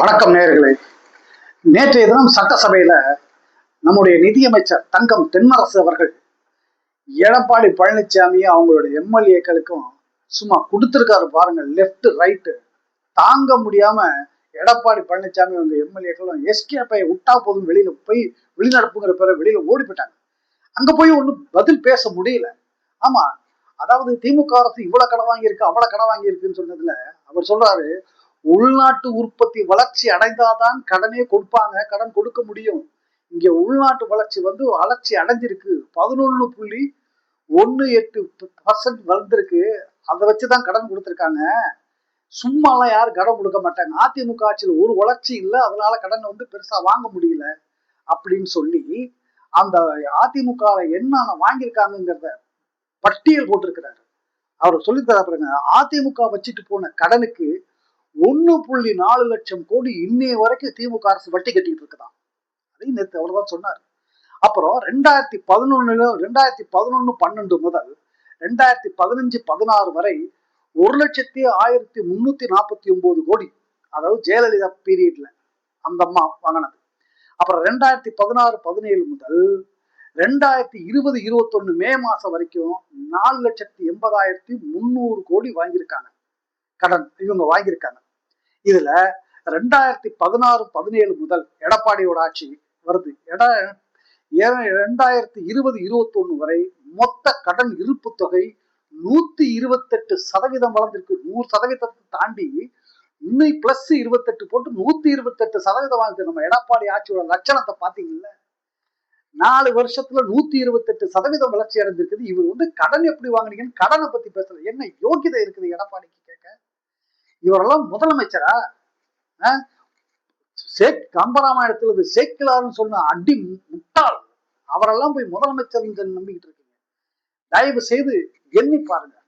வணக்கம் நேயர்களே. நேற்றைய தினம் சட்டசபையில நம்முடைய நிதியமைச்சர் தங்கம் தென்னரசு அவர்கள் எடப்பாடி பழனிசாமி அவங்களுடைய எம்எல்ஏக்களுக்கும் சும்மா கொடுத்துருக்காரு பாருங்க லெஃப்ட் ரைட்டு தாங்க முடியாம எடப்பாடி பழனிசாமி அவங்க எம்எல்ஏக்களும் எஸ்கேப்பை விட்டா போதும் வெளியில போய் வெளிநடப்புங்கிற பேரை வெளியில ஓடி போயிட்டாங்க. அங்க போய் ஒன்றும் பதில் பேச முடியல. ஆமா அதாவது திமுக அரசு இவ்வளவு கடன் வாங்கியிருக்கு அவ்வளவு கடன் வாங்கியிருக்குன்னு சொன்னதுல அவர் சொல்றாரு உள்நாட்டு உற்பத்தி வளர்ச்சி அடைந்தாதான் கடனே கொடுப்பாங்க கடன் கொடுக்க முடியும். இங்க உள்நாட்டு வளர்ச்சி வந்து வளர்ச்சி அடைஞ்சிருக்கு. பதினொன்னு புள்ளி ஒன்னு எட்டு பர்சன்ட் வளர்ந்துருக்கு. அதை வச்சுதான் கடன் கொடுத்துருக்காங்க. சும்மாலாம் யாரும் கடன் கொடுக்க மாட்டாங்க. அதிமுக ஆட்சியில் ஒரு வளர்ச்சி இல்லை. அதனால கடன் வந்து பெருசா வாங்க முடியல அப்படின்னு சொல்லி அந்த அதிமுக என்னென்ன வாங்கியிருக்காங்கிறத பட்டியல் போட்டிருக்கிறாரு. அவர் சொல்லி தரப்படுங்க அதிமுக வச்சுட்டு போன கடனுக்கு ஒன்று புள்ளி நாலு லட்சம் கோடி இன்னைய வரைக்கும் திமுக அரசு வட்டி கட்டிட்டு இருக்குதான் அதையும் நேற்று அவர் தான் சொன்னார். அப்புறம் ரெண்டாயிரத்தி பதினொன்னுல ரெண்டாயிரத்தி பதினொன்று பன்னெண்டு முதல் ரெண்டாயிரத்தி பதினஞ்சு பதினாறு வரை ஒரு லட்சத்தி ஆயிரத்தி முன்னூத்தி நாற்பத்தி ஒன்பது கோடி அதாவது ஜெயலலிதா பீரியட்ல அந்த அம்மா வாங்கினது. அப்புறம் ரெண்டாயிரத்தி பதினாறு பதினேழு முதல் ரெண்டாயிரத்தி இருபது இருபத்தொன்னு மே மாசம் வரைக்கும் நாலு லட்சத்தி எண்பதாயிரத்தி முந்நூறு கோடி வாங்கியிருக்காங்க. கடன் இவங்க வாங்கியிருக்காங்க. இதுல ரெண்டாயிரத்தி பதினாறு பதினேழு முதல் எடப்பாடியோட ஆட்சி வருது. எட ரெண்டாயிரத்தி இருபது இருபத்தி ஒண்ணு வரை மொத்த கடன் இருப்பு தொகை நூத்தி இருபத்தெட்டு சதவீதம் வளர்ந்திருக்கு. நூறு சதவீதத்தை தாண்டி இன்னும் பிளஸ் இருபத்தெட்டு போட்டு நூத்தி இருபத்தெட்டு சதவீதம் வாங்குது நம்ம எடப்பாடி ஆட்சியோட லட்சணத்தை பாத்தீங்கல்ல நாலு வருஷத்துல நூத்தி இருபத்தெட்டு சதவீதம் வளர்ச்சி அடைஞ்சிருக்குது இவர் வந்து கடன் எப்படி வாங்குனீங்கன்னு கடனை பத்தி பேசல. என்ன யோகிதை இருக்குது எடப்பாடிக்கு? இவரெல்லாம் முதலமைச்சரா? அஹ்? சேக் கம்பராமாயணத்துல இது சேக்கிலார்னு சொன்ன அடி முட்டாள். அவரெல்லாம் போய் முதலமைச்சர் நம்பிக்கிட்டு இருக்கீங்க. தயவு செய்து எண்ணி பாருங்க.